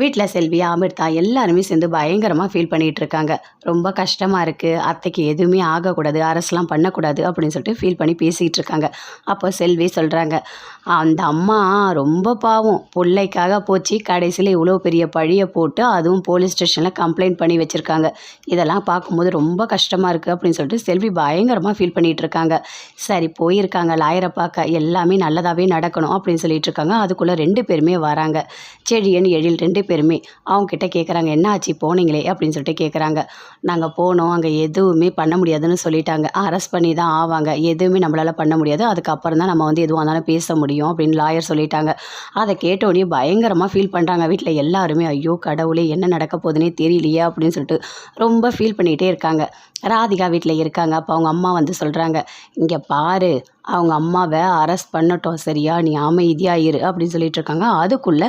வீட்டில் செல்வி அமிர்தா எல்லாருமே சேர்ந்து பயங்கரமாக ஃபீல் பண்ணிகிட்டு இருக்காங்க. ரொம்ப கஷ்டமாக இருக்குது அத்தைக்கு எதுவுமே ஆகக்கூடாது. அரசுலாம் பண்ணக்கூடாது அப்படின்னு சொல்லிட்டு ஃபீல் பண்ணி பேசிகிட்டு இருக்காங்க. அப்போ செல்வி சொல்கிறாங்க அந்த அம்மா ரொம்ப பாவம். பிள்ளைக்காக போச்சு. கடைசியில் இவ்வளோ பெரிய பழியை போட்டு அதுவும் போலீஸ் ஸ்டேஷனில் கம்ப்ளைண்ட் பண்ணி வச்சுருக்காங்க. இதெல்லாம் பார்க்கும்போது ரொம்ப கஷ்டமாக இருக்குது அப்படின்னு சொல்லிட்டு செல்வி பயங்கரமாக ஃபீல் பண்ணிகிட்டு இருக்காங்க. சரி போயிருக்காங்க. லாயரை பார்க்க. எல்லாமே நல்லதாகவே நடக்கணும். அப்படின்னு சொல்லிட்டு இருக்காங்க. அதுக்குள்ளே ரெண்டு பேருமே வராங்க. செழியன் எழில் ரெண்டு பேருமே அவங்கக்கிட்ட கேட்குறாங்க என்ன ஆச்சு போனீங்களே? அப்படின்னு சொல்லிட்டு கேட்குறாங்க நாங்கள் போனோம். அங்கே எதுவுமே பண்ண முடியாதுன்னு சொல்லிட்டாங்க. அரெஸ்ட் பண்ணி தான் ஆவாங்க. எதுவுமே நம்மளால் பண்ண முடியாது. அதுக்கப்புறம் தான் நம்ம வந்து எதுவாக இருந்தாலும் பேச முடியும் அப்படின்னு லாயர் சொல்லிட்டாங்க. அதை கேட்டோடனே பயங்கரமாக ஃபீல் பண்ணுறாங்க வீட்டில் எல்லாருமே. ஐயோ கடவுளே என்ன நடக்க போகுதுன்னே தெரியலையே அப்படின்னு சொல்லிட்டு ரொம்ப ஃபீல் பண்ணிகிட்டே இருக்காங்க. ராதிகா வீட்டில் இருக்காங்க. அப்போ அவங்க அம்மா வந்து சொல்கிறாங்க இங்கே பாரு அவங்க அம்மாவை அரெஸ்ட் பண்ணட்டும் சரியா? நீ அமைதியாக இரு அப்படின்னு சொல்லிட்டு இருக்காங்க. அதுக்குள்ளே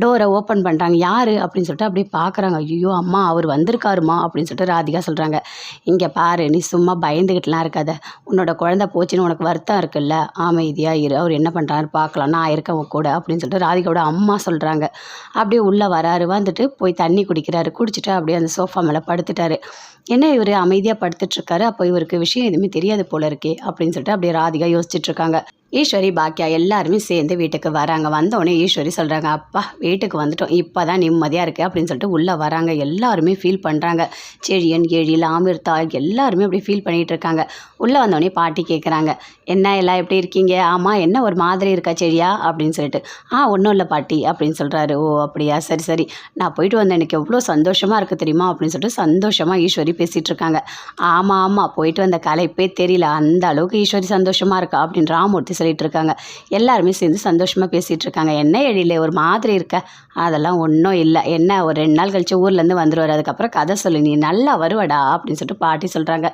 டோரை ஓப்பன் பண்ணுறாங்க யார்? அப்படின்னு சொல்லிட்டு அப்படியே பார்க்குறாங்க ஐயோ அம்மா அவர் வந்திருக்காருமா? அப்படின்னு சொல்லிட்டு ராதிகா சொல்கிறாங்க இங்கே பாரு நீ சும்மா பயந்துக்கிட்டுலாம் இருக்காத. உன்னோட குழந்த போச்சுன்னு உனக்கு வருத்தம் இருக்குல்ல? அமைதியாக இரு அவர் என்ன பண்ணுறாரு பார்க்கலாம் நான் இருக்கேன் உன் கூட அப்படின்னு சொல்லிட்டு ராதிகாவோட அம்மா சொல்கிறாங்க அப்படியே உள்ளே வராரு. வந்துட்டு போய் தண்ணி குடிக்கிறாரு. குடிச்சிட்டு அப்படியே அந்த சோஃபா மேலே படுத்துட்டாரு. என்ன இவர் அமைதியாக படுத்துட்ருக்காரு அப்போ இவருக்கு விஷயம் எதுவுமே தெரியாது போல இருக்கே அப்படின்னு சொல்லிட்டு அப்படியே ராதிகா யோசிச்சுட்டு இருக்காங்க. ஈஸ்வரி பாக்கியா எல்லாருமே சேர்ந்து வீட்டுக்கு வராங்க. வந்தோடனே ஈஸ்வரி சொல்கிறாங்க அப்பா வீட்டுக்கு வந்துட்டோம். இப்போ தான் நிம்மதியாக இருக்குது அப்படின்னு சொல்லிட்டு உள்ளே வராங்க. எல்லாருமே ஃபீல் பண்ணுறாங்க செழியன் எழில் அமிர்தா எல்லாருமே அப்படி ஃபீல் பண்ணிகிட்டு இருக்காங்க. உள்ளே வந்தோடனே பாட்டி கேட்குறாங்க என்ன எல்லாம் எப்படி இருக்கீங்க? ஆமாம் என்ன ஒரு மாதிரி இருக்கா செடியா அப்படின்னு சொல்லிட்டு ஆ ஒன்றும் இல்லை பாட்டி அப்படின்னு சொல்கிறாரு ஓ அப்படியா? சரி சரி. நான் போயிட்டு வந்தேன். எனக்கு எவ்வளோ சந்தோஷமாக இருக்குது தெரியுமா? அப்படின்னு சொல்லிட்டு சந்தோஷமாக ஈஸ்வரி பேசிகிட்டு இருக்காங்க. ஆமாம் ஆமாம் போயிட்டு வந்த கலைப்பே தெரியல. அந்த அளவுக்கு ஈஸ்வரி சந்தோஷமாக இருக்கா? அப்படின்னு ராமூர்த்தி சொல்லிட்டு இருக்காங்க எல்லாருமே சேர்ந்து சந்தோஷமாக பேசிகிட்டு இருக்காங்க என்ன எழில ஒரு மாதிரி இருக்க. அதெல்லாம் ஒன்றும் இல்லை. என்ன ஒரு ரெண்டு நாள் கழிச்சு ஊர்லேருந்து வந்துடுவார் அதுக்கப்புறம் கதை சொல்லு. நீ நல்லா வருவடா அப்படின்னு சொல்லிட்டு பாட்டி சொல்கிறாங்க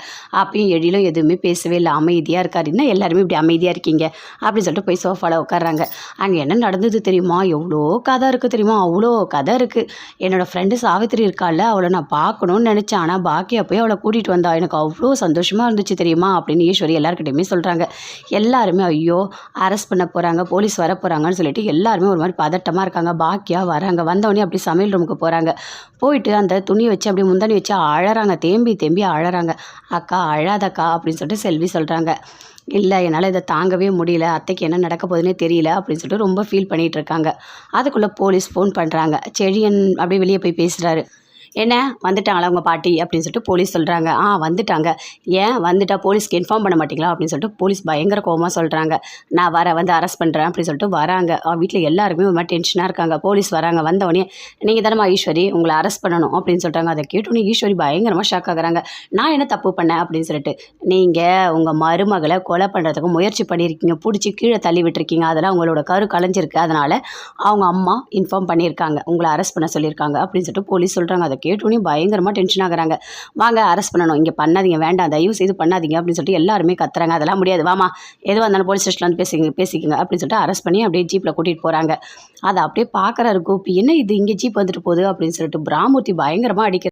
அப்பயும் எழிலும் எதுவுமே பேசவே இல்லை. அமைதியாக இருக்கார். என்ன எல்லாருமே இப்படி அமைதியாக இருக்கீங்க? அப்படின்னு சொல்லிட்டு போய் சோஃபாவில் உட்காடுறாங்க அங்கே என்ன நடந்தது தெரியுமா? எவ்வளோ கதை இருக்குது தெரியுமா? அவ்வளோ கதை இருக்குது என்னோடய ஃப்ரெண்டு சாவித்திரி இருக்காள் அவளை நான் பார்க்கணும்னு நினச்சேன். ஆனால் பாக்கியா போய் அவளை கூட்டிகிட்டு வந்தா. எனக்கு அவ்வளோ சந்தோஷமாக இருந்துச்சு தெரியுமா? அப்படின்னு ஈஸ்வரி எல்லாருக்கிட்டையுமே சொல்கிறாங்க எல்லாருமே ஐயோ அரெஸ்ட் பண்ண போகிறாங்க போலீஸ் வர போகிறாங்கன்னு சொல்லிட்டு எல்லாருமே ஒரு மாதிரி பதட்டமாக இருக்காங்க. பாக்கியாக வராங்க. வந்தவொடனே அப்படி சமையல் ரூமுக்கு போகிறாங்க போயிட்டு அந்த துணியை வச்சு அப்படியே முந்தானி வச்சு அழறாங்க. தேம்பி தேம்பி அழறாங்க. அக்கா அழாதக்கா அப்படின்னு சொல்லிட்டு செல்வி சொல்கிறாங்க இல்லை என்னால் இதை தாங்கவே முடியல. அத்தைக்கு என்ன நடக்க போகுதுன்னே தெரியல அப்படின்னு சொல்லிட்டு ரொம்ப ஃபீல் பண்ணிகிட்டு இருக்காங்க. அதுக்குள்ளே போலீஸ் ஃபோன் பண்ணுறாங்க செழியன் அப்படியே வெளியே போய் பேசுகிறாரு என்ன? வந்துட்டாங்களா உங்கள் பாட்டி? அப்படின்னு சொல்லிட்டு போலீஸ் சொல்கிறாங்க ஆ வந்துட்டாங்க. ஏன்? வந்துட்டா போலீஸ்க்கு இன்ஃபார்ம் பண்ண மாட்டிங்களா? அப்படின்னு சொல்லிட்டு போலீஸ் பயங்கர கோபமாக சொல்கிறாங்க நான் வர வந்து அரெஸ்ட் பண்ணுறேன் அப்படின்னு சொல்லிட்டு வராங்க. வீட்டில் எல்லாருமே ஒரு மாதிரி டென்ஷனாக இருக்காங்க. போலீஸ் வராங்க. வந்தவொடனே நீங்கள் தானம்மா ஈஸ்வரி உங்களை அரெஸ்ட் பண்ணணும் அப்படின்னு சொல்கிறாங்க அதை கேட்டோன்னே ஈஸ்வரி பயங்கரமாக ஷாக் ஆகுறாங்க. நான் என்ன தப்பு பண்ணேன்? அப்படின்னு சொல்லிட்டு நீங்கள் உங்கள் மருமகளை கொலை பண்ணுறதுக்கு முயற்சி பண்ணியிருக்கீங்க. பிடிச்சி கீழே தள்ளி விட்டுருக்கீங்க. அதெல்லாம் உங்களோட கரு கலைஞ்சிருக்கு. அதனால் அவங்க அம்மா இன்ஃபார்ம் பண்ணியிருக்காங்க. உங்களை அரெஸ்ட் பண்ண சொல்லியிருக்காங்க அப்படின்னு சொல்லிட்டு போலீஸ் சொல்கிறாங்க அதை கேட்டோன்னே பயங்கரமாக டென்ஷன் ஆகுறாங்க. வாங்க அரெஸ்ட் பண்ணணும். இங்கே பண்ணாதீங்க வேண்டாம். தயவு செய்து பண்ணாதீங்க அப்படின்னு சொல்லிட்டு எல்லாருமே கத்துறாங்க. அதெல்லாம் முடியாது. வாமா எதுவாக இருந்தாலும் போலீஸ் ஸ்டேஷனில் வந்து பேசிங்க பேசிக்கங்க அப்படின்னு சொல்லிட்டு அரெஸ்ட் பண்ணி அப்படியே ஜீப்பில் கூட்டிகிட்டு போகிறாங்க அதை அப்படியே பார்க்குறாரு கோபி. என்ன இது? இங்கே ஜீப் வந்துட்டு போகுது அப்படின்னு சொல்லிட்டு. பிராமூர்த்தி பயங்கரமாக அடிக்கிறது